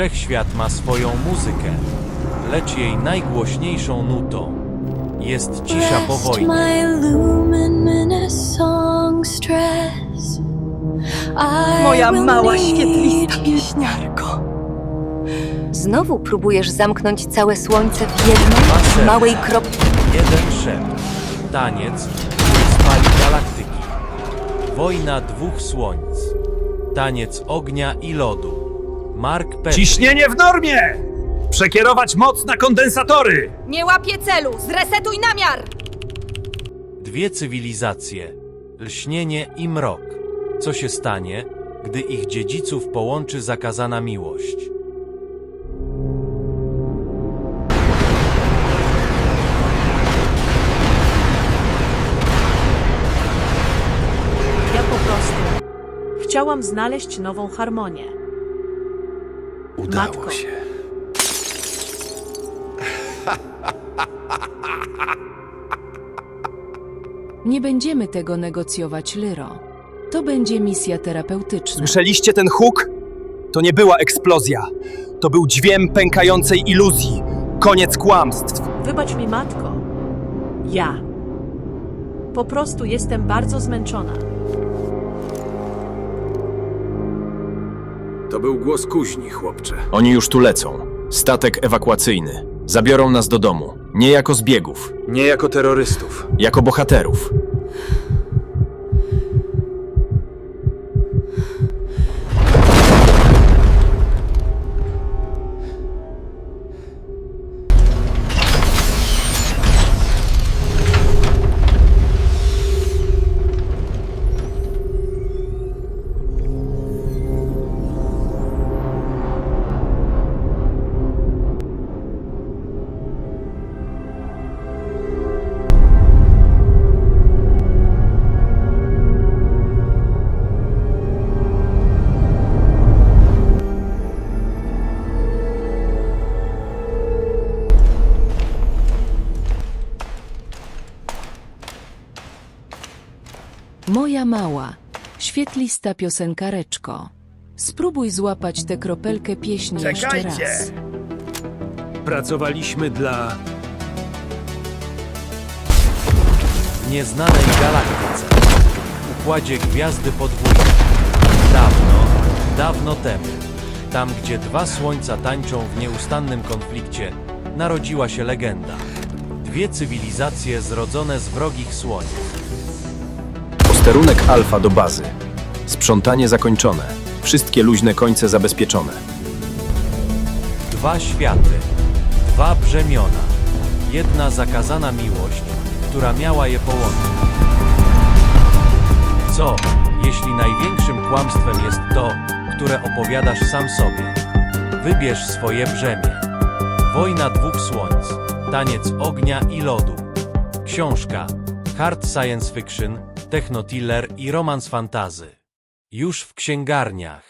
Wszechświat ma swoją muzykę, lecz jej najgłośniejszą nutą jest cisza po wojnie. Moja mała, świetlista pieśniarko. Znowu próbujesz zamknąć całe słońce w jednej małej kropce. Jeden szept. Taniec, który spali galaktyki. Wojna dwóch słońc. Taniec ognia i lodu. Mark. Ciśnienie w normie! Przekierować moc na kondensatory! Nie łapię celu! Zresetuj namiar! Dwie cywilizacje. Lśnienie i mrok. Co się stanie, gdy ich dziedziców połączy zakazana miłość? Ja po prostu chciałam znaleźć nową harmonię. Udało Matko. się. Nie będziemy tego negocjować, Lyro. To będzie misja terapeutyczna. Słyszeliście ten huk? To nie była eksplozja. To był dźwięk pękającej iluzji. Koniec kłamstw. Wybacz mi, matko. Ja. Po prostu jestem bardzo zmęczona. To był głos kuźni, chłopcze. Oni już tu lecą. Statek ewakuacyjny. Zabiorą nas do domu. Nie jako zbiegów, Nie jako terrorystów. jako bohaterów. Moja mała, świetlista piosenkareczko. Spróbuj złapać tę kropelkę pieśni jeszcze Czekajcie! raz. Pracowaliśmy dla... W nieznanej galaktyce. W układzie gwiazdy podwójnej. Dawno, dawno temu. Tam, gdzie dwa słońca tańczą w nieustannym konflikcie, narodziła się legenda. Dwie cywilizacje zrodzone z wrogich słońc. Posterunek alfa do bazy. Sprzątanie zakończone. Wszystkie luźne końce zabezpieczone. Dwa światy, dwa brzemiona, jedna zakazana miłość, która miała je połączyć. Co, jeśli największym kłamstwem jest to, które opowiadasz sam sobie? Wybierz swoje brzemię. Wojna dwóch słońc, taniec ognia i lodu. Książka, hard science fiction, techno-thriller i romans fantazy. Już w księgarniach.